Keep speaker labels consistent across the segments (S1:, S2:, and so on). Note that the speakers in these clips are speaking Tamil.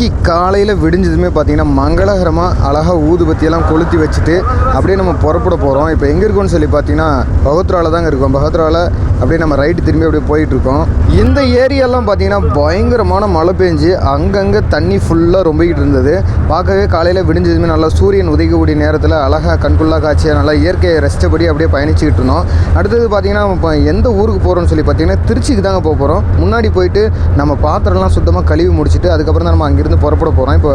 S1: இன்னைக்கு காலையில் விடிஞ்சதுமே பார்த்தீங்கன்னா மங்களகரமாக அழகாக ஊதுபத்தியெல்லாம் கொளுத்தி வச்சுட்டு அப்படியே நம்ம புறப்பட போகிறோம் இப்போ எங்கே இருக்கோம்னு சொல்லி பார்த்தீங்கன்னா பகத்ராவில் தாங்க இருக்கோம். பகத்ராவில் அப்படியே நம்ம ரைட்டு திரும்பி அப்படியே போயிட்டுருக்கோம் இந்த ஏரியாலாம் பார்த்தீங்கன்னா பயங்கரமான மழை பெஞ்சு அங்கங்கே தண்ணி ஃபுல்லாக ரொம்பிக்கிட்டு இருந்தது. பார்க்கவே காலையில் விடிஞ்சதுமே நல்லா சூரியன் உதைக்கக்கூடிய நேரத்தில் அழகாக கண்குள்ளா காட்சியாக நல்லா இயற்கையை ரசித்தபடி அப்படியே பயணிச்சுக்கிட்டு இருந்தோம். அடுத்தது பார்த்தீங்கன்னா நம்ம இப்போ எந்த ஊருக்கு போகிறோம்னு சொல்லி பார்த்தீங்கன்னா திருச்சிக்கு தாங்க போக போகிறோம் முன்னாடி போயிட்டு நம்ம பாத்திரம்லாம் சுத்தமாக கழுவி முடிச்சுட்டு அதுக்கப்புறம் தான் நம்ம அங்கே புறப்பட போகிறோம் இப்போ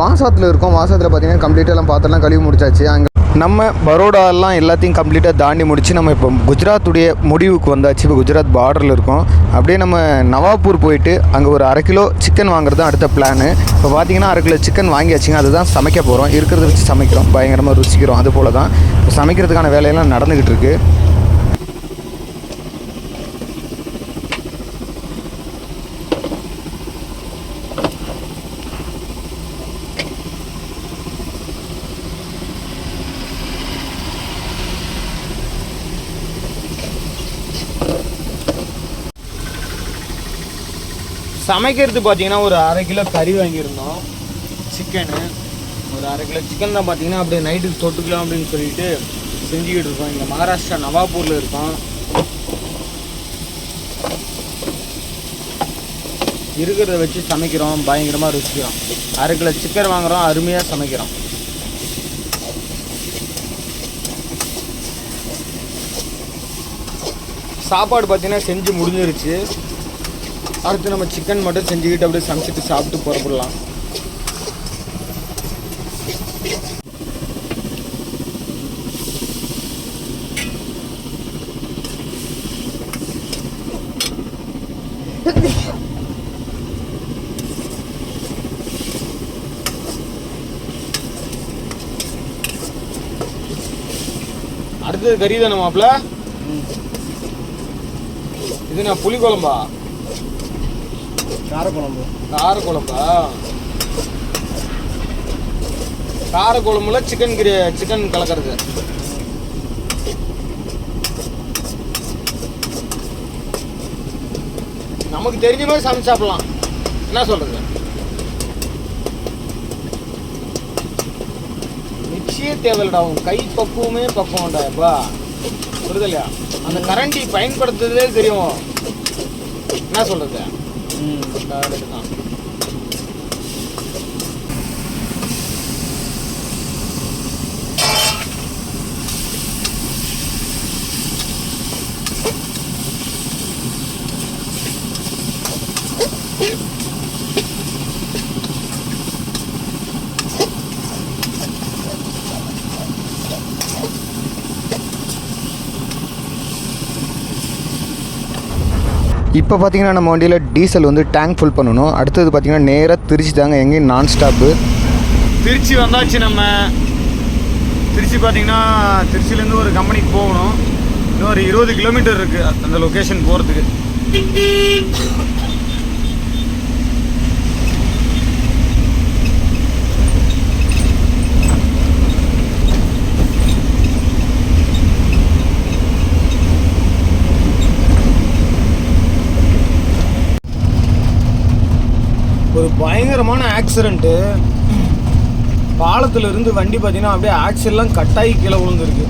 S1: வாசாத்தில் இருக்கோம். வாசாத்தில் பார்த்தீங்கன்னா கம்ப்ளீட்டாக எல்லாம் பாத்திரம்லாம் கழுவி முடிச்சாச்சு. அங்கே நம்ம பரோடாலாம் எல்லாத்தையும் கம்ப்ளீட்டாக தாண்டி முடிச்சு நம்ம இப்போ குஜராத்துடைய முடிவுக்கு வந்தாச்சு. இப்போ குஜராத் பார்டரில் இருக்கோம். அப்படியே நம்ம நவாப்பூர் போயிட்டு அங்கே ஒரு அரை கிலோ சிக்கன் வாங்குறது தான் அடுத்த பிளானு இப்போ பார்த்தீங்கன்னா அரை கிலோ சிக்கன் வாங்கியாச்சுங்க. அதுதான் சமைக்க போகிறோம் இருக்கிறத வச்சு சமைக்கிறோம். பயங்கரமாக ருசிக்கிறோம். அது போல தான் இப்போ சமைக்கிறதுக்கான வேலையெல்லாம் நடந்துக்கிட்டு இருக்குது
S2: சமைக்கிறது பார்த்தீங்கன்னா ஒரு அரை கிலோ கறி வாங்கியிருந்தோம். சிக்கனு. ஒரு அரை கிலோ சிக்கன் தான் பார்த்தீங்கன்னா அப்படியே நைட்டுக்கு தொட்டுக்கலாம் அப்படின்னு சொல்லிட்டு செஞ்சுக்கிட்டு இருக்கோம். இங்கே மகாராஷ்டிரா நவாப்பூரில் இருக்கோம். இருக்கிறத வச்சு சமைக்கிறோம். பயங்கரமாக ருசிக்கிறோம். அரை கிலோ சிக்கன் வாங்குறோம். அருமையாக சமைக்கிறோம். சாப்பாடு பார்த்தீங்கன்னா செஞ்சு முடிஞ்சிருச்சு. அடுத்து நம்ம சிக்கன் மட்டும் செஞ்சுக்கிட்டு அப்படியே சமைச்சிட்டு சாப்பிட்டு புறப்படலாம். அடுத்தது கறி தானே மாப்பிள்ள? இது நான் புளி குழம்பா
S3: காரக்குழம்பு.
S2: காரக்குழம்பா? குழம்பா சிக்கன் கிரே சிக்கன் கலக்கிறது. நமக்கு தெரிஞ்ச மாதிரி சமைச்சு சாப்பிடலாம். என்ன சொல்றது? நிச்சய தேவையில்லடா உன் கை பக்குவமே பக்குவம்டா எப்பா. புரியுது இல்லையா அந்த கரண்டி பயன்படுத்துறதே தெரியும். என்ன சொல்றது? கரெக்டு தான்
S1: இப்போ பார்த்தீங்கன்னா நம்ம வண்டியில் டீசல் வந்து டேங்க் ஃபுல் பண்ணணும். அடுத்தது பார்த்தீங்கன்னா நேராக திருச்சி தாங்க எங்கேயும் நான் ஸ்டாப்பு
S2: திருச்சி வந்தாச்சு நம்ம. திருச்சி பார்த்தீங்கன்னா திருச்சிலேருந்து ஒரு கம்பெனிக்கு போகணும். இன்னும் ஒரு இருபது கிலோமீட்டர் இருக்குது அந்த லொக்கேஷன் போகிறதுக்கு ஒரு பயங்கரமான ஆக்சிடெண்ட்டு பாலத்தில் இருந்து வண்டி பார்த்தீங்கன்னா அப்படியே ஆக்சிடெல்லாம் கட்டாகி கீழே விழுந்துருக்கு.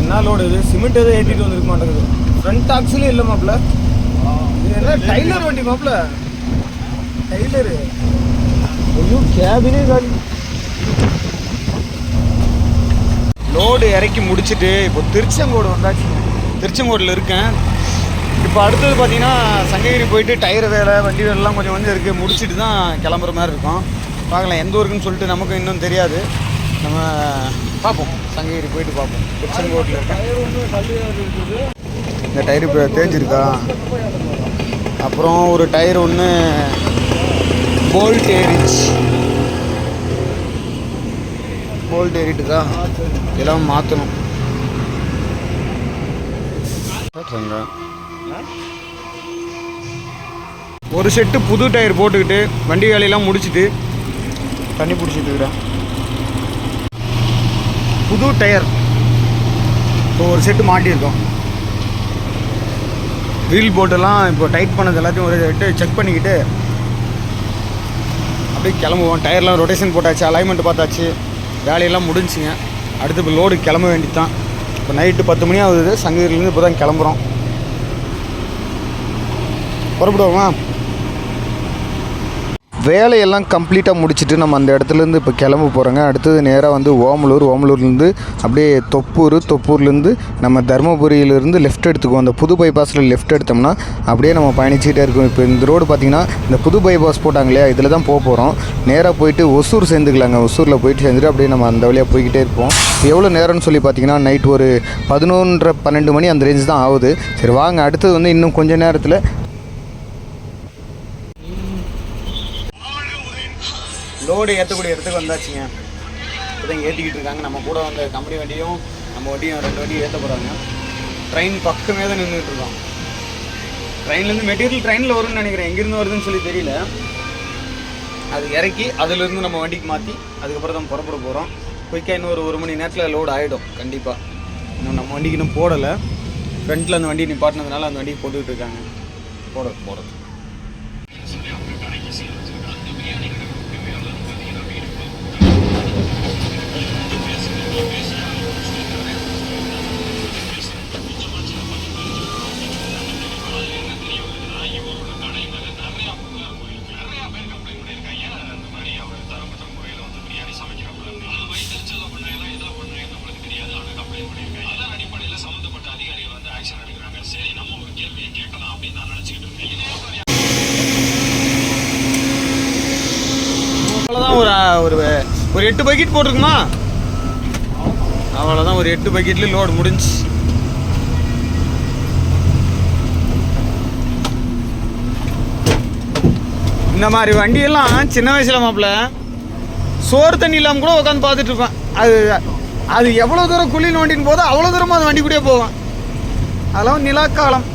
S2: என்ன லோடு இது? சிமெண்ட் எதுவும் ஏற்றிட்டு வந்துருக்க மாட்டேங்குது. ஃப்ரண்ட் ஆக்சிலும் இல்லை மாப்பிள்ள இது என்ன டைலர் வண்டி மாப்பிள்ள டைலரு. ஐயோ கேபினே காலி. லோடு இறக்கி முடிச்சுட்டு இப்போ திருச்செங்கோடு வந்தாச்சு திருச்செங்கோடில் இருக்கேன். இப்போ அடுத்தது பார்த்தீங்கன்னா சங்ககிரி போயிட்டு டயர் வேலை வண்டி வேலைலாம் கொஞ்சம் வந்து இருக்குது முடிச்சுட்டு தான் கிளம்புற மாதிரி இருக்கும். பார்க்கலாம் எந்த ஊருக்குன்னு சொல்லிட்டு நமக்கு இன்னும் தெரியாது. நம்ம பார்ப்போம். சங்ககிரி போயிட்டு பார்ப்போம். ரோட்டில் இருக்கேன்
S1: இந்த டயர் இப்போ தேய்ச்சிருக்கா
S2: அப்புறம் ஒரு டயர் ஒன்று போல்ட் ஏறிச்சு போல்ட் ஏறிட்டுதா? இதெல்லாம் மாற்றணும் ஒரு செட்டு புது டயர் போட்டுக்கிட்டு வண்டி வேலையெல்லாம் முடிச்சுட்டு தண்ணி பிடிச்சிட்டு இருக்கிறேன் புது டயர். இப்போ ஒரு செட்டு மாட்டியிருக்கோம். வீல் போட்டெல்லாம் இப்போ டைட் பண்ணது எல்லாத்தையும் ஒரு செக் பண்ணிக்கிட்டு அப்படியே கிளம்புவோம். டயர்லாம் ரொட்டேஷன் போட்டாச்சு அலைன்மெண்ட் பார்த்தாச்சு. வேலையெல்லாம் முடிஞ்சுங்க. அடுத்து இப்போ லோடு கிளம்ப வேண்டியது தான் இப்போ நைட்டு பத்து மணி ஆகுது. சங்ககிரிலேருந்து இப்போ தான் கிளம்புறோம். புறப்படுவோமா?
S1: வேலையெல்லாம் கம்ப்ளீட்டாக முடிச்சுட்டு நம்ம அந்த இடத்துலேருந்து இப்போ கிளம்ப போகிறோங்க அடுத்தது நேராக வந்து ஓமலூர் ஓமலூர்லேருந்து அப்படியே தொப்பூர் தொப்பூர்லேருந்து நம்ம தருமபுரியிலேருந்து லெஃப்ட் எடுத்துக்குவோம். அந்த புது பைபாஸில் லெஃப்ட் எடுத்தோம்னா அப்படியே நம்ம பயணிச்சுக்கிட்டே இருக்கோம். இப்போ இந்த ரோடு பார்த்திங்கன்னா இந்த புது பைபாஸ் போட்டாங்க இல்லையா? இதில் தான் போக போகிறோம் நேராக போயிட்டு ஒசூர் சேர்ந்துக்கலாங்க. ஒசூரில் போயிட்டு சேர்ந்துட்டு அப்படியே நம்ம அந்த வழியாக போய்கிட்டே இருப்போம். எவ்வளோ நேரம்னு சொல்லி பார்த்தீங்கன்னா நைட் ஒரு பதினொன்றரை பன்னெண்டு மணி அந்த ரேஞ்ச் தான் ஆகுது. சரி வாங்க. அடுத்தது வந்து இன்னும் கொஞ்சம் நேரத்தில்
S2: லோடு ஏற்றக்கூடிய இடத்துக்கு வந்தாச்சுங்க. இப்போதான் ஏற்றிக்கிட்டு இருக்காங்க. நம்ம கூட வந்த கம்பெனி வண்டியும் நம்ம வண்டியும் ரெண்டு வண்டியும் ஏற்ற போகிறாங்க ட்ரெயின் பக்கமே தான் நின்றுட்டு இருக்கோம் ட்ரெயின்லேருந்து மெட்டீரியல் ட்ரெயினில் வரும்னு நினைக்கிறேன். எங்கேருந்து வருதுன்னு சொல்லி தெரியல. அது இறக்கி அதுலேருந்து நம்ம வண்டிக்கு மாற்றி அதுக்கப்புறம் தான் புறப்பட போகிறோம் குயிக்காக இன்னும் ஒரு ஒரு மணி நேரத்தில் லோடு ஆகிடும் கண்டிப்பாக இன்னும் நம்ம வண்டிக்கு இன்னும் போடலை. ஃப்ரண்ட்டில் அந்த வண்டி நிப்பாட்டினதுனால அந்த வண்டிக்கு போட்டுக்கிட்டு இருக்காங்க. அவ்வளோதான் ஒரு ஒரு ஒரு எட்டு பக்கெட் போட்டிருக்குமா? அவ்வளோதான் ஒரு எட்டு பக்கெட்லேயும் லோடு முடிஞ்சு. இந்த மாதிரி வண்டியெல்லாம் சின்ன வயசில் மாப்பிள்ள சோறு தண்ணி இல்லாமல் கூட உட்காந்து பார்த்துட்டு இருப்பேன். அது அது எவ்வளோ தூரம் குழி நோண்டின்னு போதோ அவ்வளோ தூரமாக அந்த வண்டி கூடயே போவேன். அதெல்லாம் நிலாக்காலம்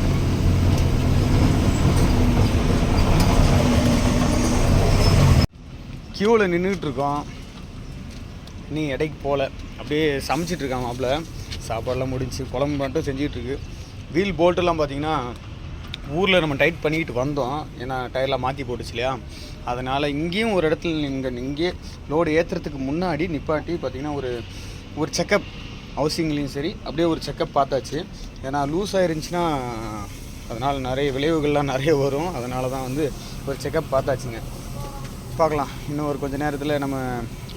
S2: க்யூவில் நின்றுட்டு இருக்கோம் நீ இடைக்கு போகல அப்படியே சமைச்சிட்டு இருக்கான் மாப்பிள்ள. சாப்பாடெல்லாம் முடிஞ்சு குழம்பு மட்டும் செஞ்சிகிட்ருக்கு வீல் போல்ட்டெல்லாம் பார்த்தீங்கன்னா ஊரில் நம்ம டைட் பண்ணிக்கிட்டு வந்தோம். ஏன்னா டயர்லாம் மாற்றி போட்டுச்சு இல்லையா? அதனால் இங்கேயும் ஒரு இடத்துல இங்கே இங்கே லோடு ஏற்றுறதுக்கு முன்னாடி நிப்பாட்டி பார்த்தீங்கன்னா ஒரு ஒரு செக்கப் ஹவுசிங்லேயும் சரி அப்படியே ஒரு செக்கப் பார்த்தாச்சு. ஏன்னா லூஸ் ஆயிருந்துச்சுன்னா அதனால் நிறைய விளைவுகள்லாம் நிறைய வரும். அதனால தான் வந்து ஒரு செக்கப் பார்த்தாச்சுங்க. பார்க்கலாம். இன்னும் ஒரு கொஞ்ச நேரத்தில் நம்ம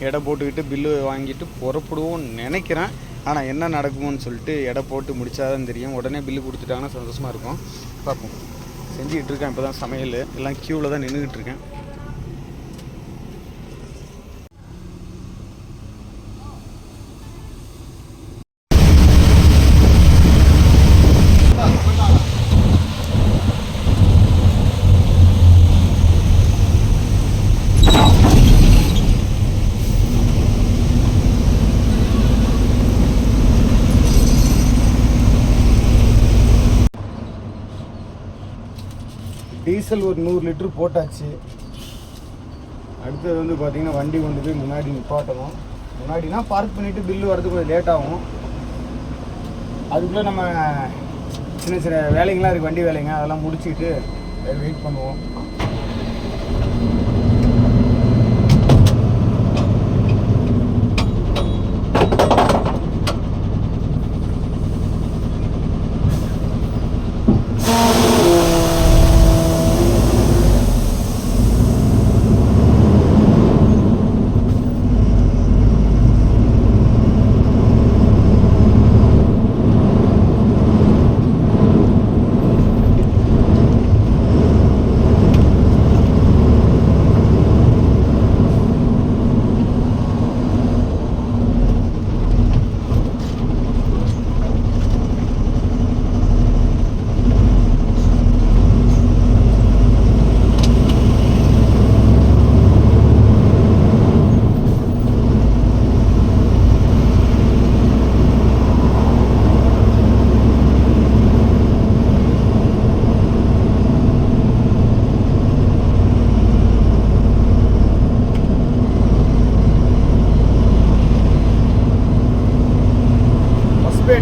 S2: எடை போட்டுக்கிட்டு பில்லு வாங்கிட்டு புறப்படுவோம்னு நினைக்கிறேன். ஆனால் என்ன நடக்குமோன்னு சொல்லிட்டு எடை போட்டு முடிச்சாதான் தெரியும். உடனே பில்லு கொடுத்துட்டாங்கன்னா சந்தோஷமாக இருக்கும். பார்ப்போம். செஞ்சுக்கிட்டு இருக்கேன் இப்போ தான் சமையல். எல்லாம் க்யூவில் தான் நின்றுக்கிட்டு இருக்கேன். டீசல் ஒரு நூறு லிட்ரு போட்டாச்சு. அடுத்தது வந்து பார்த்திங்கன்னா வண்டி கொண்டு போய் முன்னாடி நிப்பாட்டணும். முன்னாடினா பார்க் பண்ணிவிட்டு பில்லு வரது கொஞ்சம் லேட் ஆகும். அதுக்குள்ளே நம்ம சின்ன சின்ன வேலைங்களாம் இருக்குது வண்டி வேலைங்க அதெல்லாம் முடிச்சுட்டு வெயிட் பண்ணுவோம்.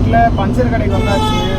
S2: ஹாஸ்பேட்டில் பஞ்சர் கடைக்கு வந்தாச்சு.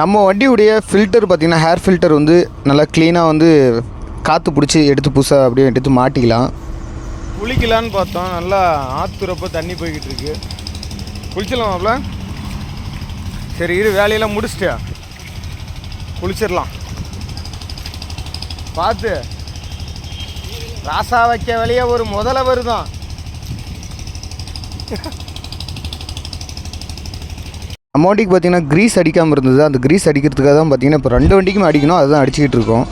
S1: நம்ம வண்டியுடைய ஃபில்டர் பார்த்திங்கன்னா ஹேர் ஃபில்டர் வந்து நல்லா க்ளீனாக வந்து காற்று பிடிச்சி எடுத்து புதுசாக அப்படியே எடுத்து மாட்டிக்கலாம்.
S2: குளிக்கலான்னு பார்த்தோம். நல்லா ஆத்துறப்போ தண்ணி போய்கிட்டு இருக்கு. குளிச்சிடலாம்ல சரி இரு வேலையெல்லாம் முடிச்சிட்டியா? குளிச்சிடலாம். பார்த்து. ராசா வைக்க வழியே ஒரு முதல வருதான்
S1: நம்ம பார்த்தீங்கன்னா க்ரீஸ் அடிக்காமல் இருந்தது. அந்த க்ரீஸ் அடிக்கிறதுக்காக தான் பார்த்தீங்கன்னா இப்போ ரெண்டு வண்டிக்குமே அடிக்கணும். அதுதான் அடிச்சுக்கிட்டு இருக்கோம்.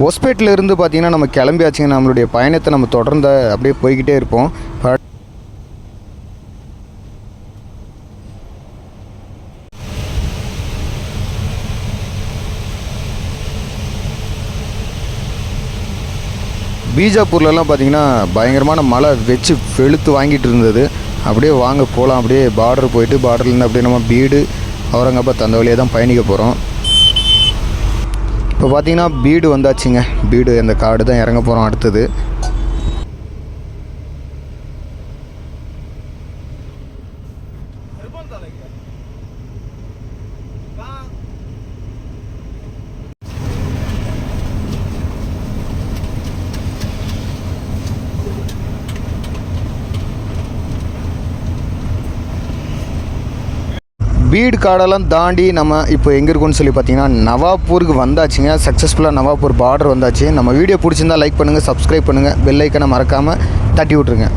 S1: ஹொஸ்பேட்டில் இருந்து பார்த்தீங்கன்னா நம்ம கிளம்பியாச்சுங்க. நம்மளுடைய பயணத்தை நம்ம தொடர்ந்து அப்படியே போய்கிட்டே இருப்போம். பீஜாப்பூர்லலாம் பார்த்தீங்கன்னா பயங்கரமான மழை வச்சு வெளுத்து வாங்கிட்டு இருந்தது. அப்படியே வாங்க போகலாம் அப்படியே பார்டர் போயிட்டு பார்டர்லேருந்து அப்படியே நம்ம பீடு அவுரங்காபாத் அந்த வழியாக தான் பயணிக்க போகிறோம் இப்போ பார்த்தீங்கன்னா பீடு வந்தாச்சுங்க. பீடு அந்த காடு தான் இறங்க போகிறோம் அடுத்தது. பீடு காடெல்லாம் தாண்டி நம்ம இப்போ எங்கே இருக்கோம்னு சொல்லி பார்த்தீங்கன்னா நவாப்பூருக்கு வந்தாச்சுங்க. சக்ஸஸ்ஃபுல்லாக நவாப்பூர் பார்டர் வந்தாச்சு. நம்ம வீடியோ பிடிச்சிருந்தா லைக் பண்ணுங்கள் சப்ஸ்கிரைப் பண்ணுங்கள் பெல் ஐக்கனை மறக்காமல் தட்டி விட்ருங்க